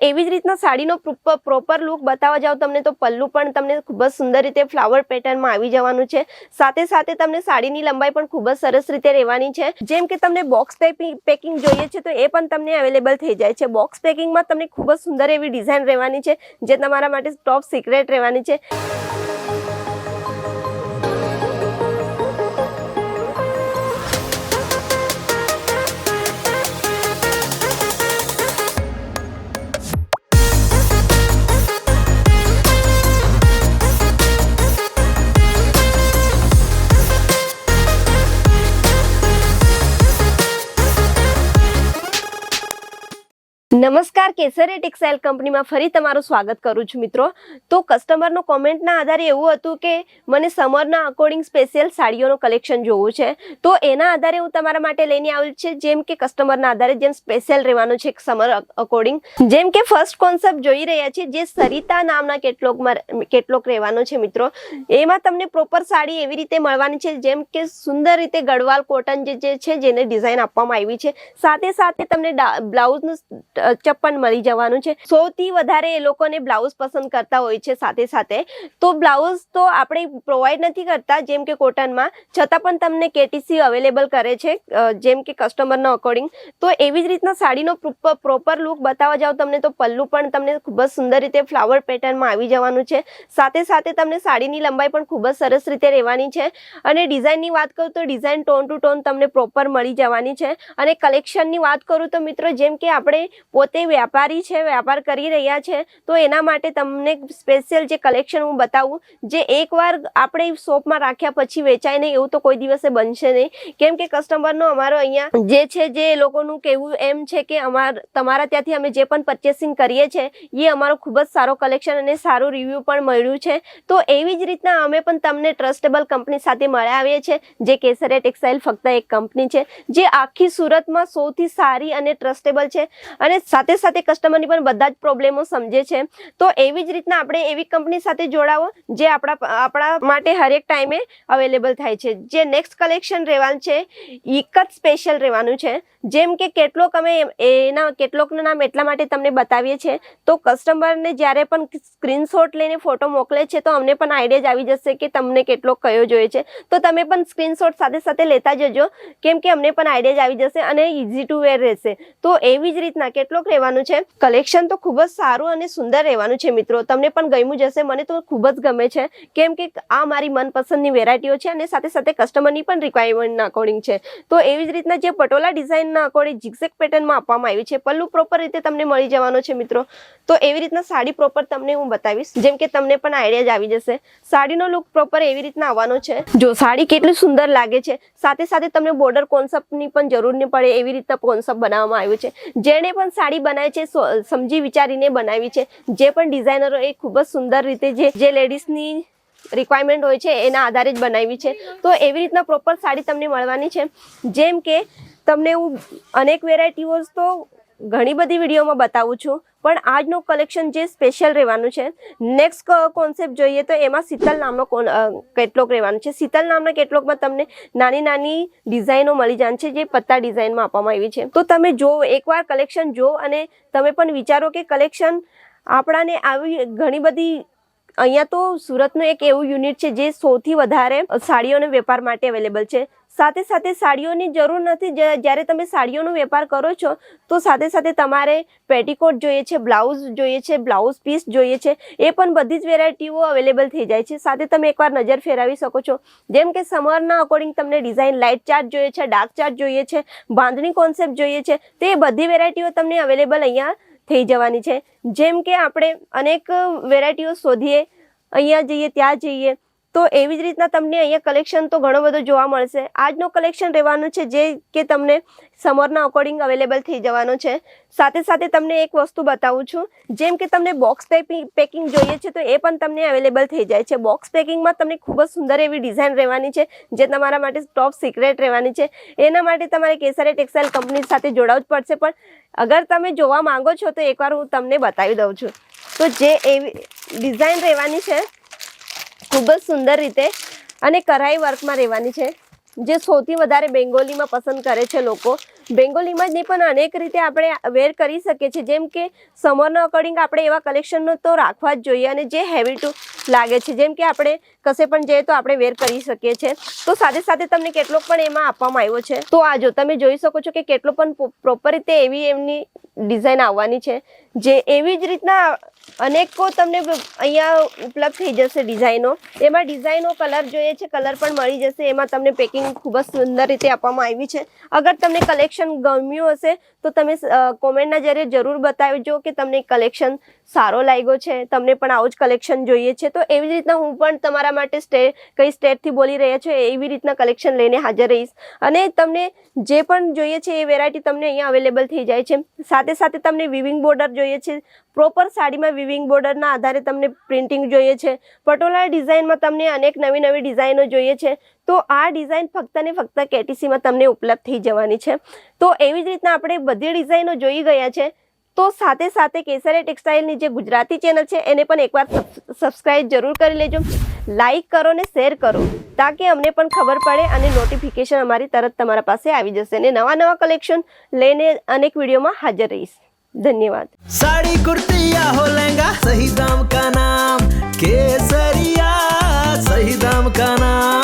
એવી જ રીતના સાડીનો પ્રોપર લુક બતાવવા જાવ તમને તો પલ્લુ પણ તમને ખૂબ જ સુંદર રીતે ફ્લાવર પેટર્નમાં આવી જવાનું છે. સાથે સાથે તમને સાડીની લંબાઈ પણ ખૂબ જ સરસ રીતે રહેવાની છે. જેમ કે તમને બોક્સ પેકિંગ જોઈએ છે તો એ પણ તમને અવેલેબલ થઈ જાય છે. બોક્સ પેકિંગમાં તમને ખૂબ જ સુંદર એવી ડિઝાઇન રહેવાની છે જે તમારા માટે ટોપ સિક્રેટ રહેવાની છે. નમસ્કાર, કેસરી ટેક્સટાઇલ કંપનીમાં ફરી તમારું સ્વાગત કરું છું મિત્રો. તો કસ્ટમરનો કોમેન્ટના આધારે એવું હતું કે મને સમરના અકોર્ડિંગ સ્પેશિયલ સાડીઓનું કલેક્શન જોવું છે. તો એના આધારે હું તમારા માટે લઈને આવેલ છે. જેમ કે કસ્ટમરના આધારે જેમ સ્પેશિયલ રહેવાનું છે સમર અકોર્ડિંગ. જેમ કે ફર્સ્ટ કોન્સેપ્ટ જોઈ રહ્યા છે જે સરિતા નામના કેટલોકમાં કેટલોક રહેવાનો છે મિત્રો. એમાં તમને પ્રોપર સાડી એવી રીતે મળવાની છે જેમ કે સુંદર રીતે ગઢવાલ કોટન જે છે જેને ડિઝાઇન આપવામાં આવી છે. સાથે સાથે તમને બ્લાઉઝનું ચપ્પન મળી જવાનું છે. સૌથી વધારે એ લોકોને બ્લાઉઝ પસંદ કરતા હોય છે સાથે સાથે. તો બ્લાઉઝ તો આપણે પ્રોવાઈડ નથી કરતા, જેમ કે કોટનમાં. છતાં પણ તમને કેટીસી અવેલેબલ કરે છે જેમ કે કસ્ટમરના અકોર્ડિંગ તો એવી જ રીતના સાડીનો પ્રોપર લુક બતાવવા જાવ તમને તો પલ્લુ પણ તમને ખૂબ જ સુંદર રીતે ફ્લાવર પેટર્નમાં આવી જવાનું છે. સાથે સાથે તમને સાડીની લંબાઈ પણ ખૂબ જ સરસ રીતે રહેવાની છે. અને ડિઝાઇનની વાત કરું તો ડિઝાઇન ટોન ટુ ટોન તમને પ્રોપર મળી જવાની છે. અને કલેક્શનની વાત કરું તો મિત્રો, જેમ કે આપણે પોતે વ્યાપારી છે, વ્યાપાર કરી રહ્યા છે, તો એના માટે તમને સ્પેશિયલ જે કલેક્શન હું બતાવું, જે એકવાર આપણે શોપમાં રાખ્યા પછી વેચાય નહીં એવું તો કોઈ દિવસે બનશે નહીં. કેમ કે કસ્ટમરનો અમારો અહીંયા જે છે, જે લોકોનું કહેવું એમ છે કે અમાર, તમારા ત્યાંથી અમે જે પણ પરચેસિંગ કરીએ છીએ એ અમારો ખૂબ જ સારો કલેક્શન અને સારું રિવ્યૂ પણ મળ્યું છે. તો એવી જ રીતના અમે પણ તમને ટ્રસ્ટેબલ કંપની સાથે મળ્યા આવીએ છીએ જે કેસરિયા ટેક્સટાઇલ ફક્ત એક કંપની છે, જે આખી સુરતમાં સૌથી સારી અને ટ્રસ્ટેબલ છે. અને સાથે સાથે કસ્ટમરની પણ બધા જ પ્રોબ્લેમો સમજે છે. તો એવી જ રીતના આપણે એવી કંપની સાથે જોડાવો જે આપણા આપણા માટે હરેક ટાઈમે અવેલેબલ થાય છે. જે નેક્સ્ટ કલેક્શન રહેવાનું છે, એક જ સ્પેશિયલ રહેવાનું છે. જેમ કે કેટલોક અમે એના, કેટલોકનું નામ એટલા માટે તમને બતાવીએ છીએ. તો કસ્ટમરને જ્યારે પણ સ્ક્રીનશોટ લઈને ફોટો મોકલે છે, તો અમને પણ આઈડિયા જ આવી જશે કે તમને કેટલોક કયો જોઈએ છે. તો તમે પણ સ્ક્રીનશોટ સાથે સાથે લેતા જજો. કેમ કે અમને પણ આઈડિયા જ આવી જશે અને ઇઝી ટુ વેર રહેશે. તો એવી જ રીતના કેટલોક રહેવાનું છે. કલેક્શન તો ખૂબ જ સારું અને સુંદર રહેવાનું છે મિત્રો. તમને પણ ગમ્યું જશે મને તો ખૂબ જ ગમે છે. કેમ કે આ મારી મનપસંદની વેરાયટીઓ છે અને સાથે સાથે કસ્ટમરની પણ રિક્વાયરમેન્ટના અકોર્ડિંગ છે. તો એવી જ રીતના જે પટોલા ડિઝાઇનના અકોર્ડિંગ ઝિગઝેગ પેટર્નમાં આપવામાં આવ્યું છે. પલ્લુ પ્રોપર રીતે તમને મળી જવાનો છે મિત્રો. તો એવી રીતના સાડી પ્રોપર તમને હું બતાવીશ. જેમ કે તમને પણ આઈડિયા જ આવી જશે. સાડીનો લુક પ્રોપર એવી રીતના આવવાનો છે. જો સાડી કેટલી સુંદર લાગે છે, સાથે સાથે તમને બોર્ડર કોન્સેપ્ટની પણ જરૂર નહીં પડે એવી રીતના કોન્સેપ્ટ બનાવવામાં આવ્યું છે. જેણે પણ સાડી બનાવી છે સમજી વિચારીને બનાવી છે. જે પણ ડિઝાઇનરો એ ખૂબ જ સુંદર રીતે જે જે લેડીઝની રિક્વાયરમેન્ટ હોય છે, એના આધારે જ બનાવી છે. તો એવી રીતના પ્રોપર સાડી તમને મળવાની છે. જેમ કે તમને હું અનેક વેરાયટીઓ તો ઘણી બધી વિડીયોમાં બતાવું છું. પણ આજનું કલેક્શન જે સ્પેશિયલ રહેવાનું છે નેક્સ્ટ કોન્સેપ્ટ જોઈએ તો એમાં શીતલ નામનો કેટલોક રહેવાનું છે. શીતલ નામના કેટલોકમાં તમને નાની નાની ડિઝાઇનો મળી જાય છે, જે પત્તા ડિઝાઇનમાં આપવામાં આવી છે. તો તમે જો એકવાર કલેક્શન જો અને તમે પણ વિચારો કે કલેક્શન આપણાને આવી ઘણી બધી અહીંયા તો સુરતનું એક એવું યુનિટ છે જે સૌથી વધારે સાડીઓનો વેપાર માટે અવેલેબલ છે. સાથે સાથે સાડીઓની જરૂર નથી જ્યારે તમે સાડીઓનો વેપાર કરો છો, તો સાથે સાથે તમારે પેટીકોટ જોઈએ છે, બ્લાઉઝ જોઈએ છે, બ્લાઉઝ પીસ જોઈએ છે, એ પણ બધી જ વેરાયટીઓ અવેલેબલ થઈ જાય છે. સાથે તમે એકવાર નજર ફેરવી શકો છો. જેમ કે સમરના અકોર્ડિંગ તમને ડિઝાઇન લાઇટ ચાર્ટ જોઈએ છે ડાર્ક ચાર્ટ જોઈએ છે, બાંધણી કોન્સેપ્ટ જોઈએ છે, તે બધી વેરાયટીઓ તમને અવેલેબલ અહીંયા થઈ જવાની છે. જેમ કે આપણે અનેક વેરાયટીઓ શોધીએ અહીંયા જઈએ ત્યાં જઈએ. તો એવી જ રીતના તમને અહીંયા કલેક્શન તો ઘણો બધો જોવા મળશે. આજનો કલેક્શન રહેવાનું છે જે કે તમને સમરના અકોર્ડિંગ અવેલેબલ થઈ જવાનો છે. સાથે સાથે તમને એક વસ્તુ બતાવું છું. જેમ કે તમને બોક્સ પેકિંગ જોઈએ છે તો એ પણ તમને અવેલેબલ થઈ જાય છે. બોક્સ પેકિંગમાં તમને ખૂબ જ સુંદર એવી ડિઝાઇન રહેવાની છે જે તમારા માટે ટોપ સિક્રેટ રહેવાની છે. એના માટે તમારે કેસરી ટેક્સટાઇલ કંપની સાથે જોડાવવું જ પડશે. પણ અગર તમે જોવા માંગો છો તો એકવાર હું તમને બતાવી દઉં છું. તો જે એવી ડિઝાઇન રહેવાની છે ખૂબ જ સુંદર રીતે અને કરાઈ વર્કમાં રહેવાની છે. જે સૌથી વધારે બેંગોલીમાં પસંદ કરે છે લોકો. બેંગોલીમાં જ નહીં પણ અનેક રીતે આપણે વેર કરી શકીએ છીએ, જેમ કે સમરના અકોર્ડિંગ આપણે એવા કલેક્શનનો તો રાખવા જ જોઈએ અને જે હેવી ટુ લાગે છે, જેમ કે આપણે કશે પણ જઈએ તો આપણે વેર કરી શકીએ છીએ. તો સાથે સાથે તમને કેટલો પણ એમાં આપવામાં આવ્યો છે. તો આ જો તમે જોઈ શકો છો કે કેટલો પણ પ્રોપર રીતે એવી એમની ડિઝાઇન આવવાની છે. જે એવી જ રીતના અનેકો તમને અહીંયા ઉપલબ્ધ થઈ જશે ડિઝાઇનો એમાં ડિઝાઇનો કલર જોઈએ છે કલર પણ મળી જશે. એમાં તમને પેકિંગ ખૂબ જ સુંદર રીતે આપવામાં આવી છે. અગર તમને કલેક્શન ગમ્યું હશે, તો તમે કોમેન્ટના જરીએ જરૂર બતાવજો કે તમને કલેક્શન સારો લાગ્યો છે. તમને પણ આવું જ કલેક્શન જોઈએ છે. તો એવી જ રીતના હું પણ તમારા માટે સ્ટે, કઈ સ્ટેટથી બોલી રહ્યા છો, એવી રીતના કલેક્શન લઈને હાજર રહીશ. અને તમને જે પણ જોઈએ છે, એ વેરાયટી તમને અહીંયા અવેલેબલ થઈ જાય છે. સાથે સાથે સાથે તમને વિવિંગ બોર્ડર જોઈએ છે. પ્રોપર સાડીમાં વિવિંગ બોર્ડરના આધારે તમને પ્રિન્ટિંગ જોઈએ છે. પટોલા ડિઝાઇનમાં તમને અનેક નવી નવી ડિઝાઇનો જોઈએ છે. તો આ ડિઝાઇન ફક્ત ને ફક્ત કેટીસીમાં તમને ઉપલબ્ધ થઈ જવાની છે. તો એવી જ રીતના આપણે બધી ડિઝાઇનો જોઈ ગયા છે. તો સાથે સાથે કેસરિયા ટેક્સટાઇલની જે ગુજરાતી ચેનલ છે, એને પણ એકવાર સબસ્ક્રાઇબ જરૂર કરી લેજો. લાઇક કરો ને શેર કરો, તાકે અમને પણ ખબર પડે અને નોટિફિકેશન અમારી તરત તમારા પાસે આવી જશે અને નવા નવા કલેક્શન લઈને અનેક વિડીયોમાં હાજર રહીશ. ધન્યવાદ. સાડી કુર્તી હો લહેંગા, સહી દામ કા નામ? કેસરિયા, સહી દામ કા નામ?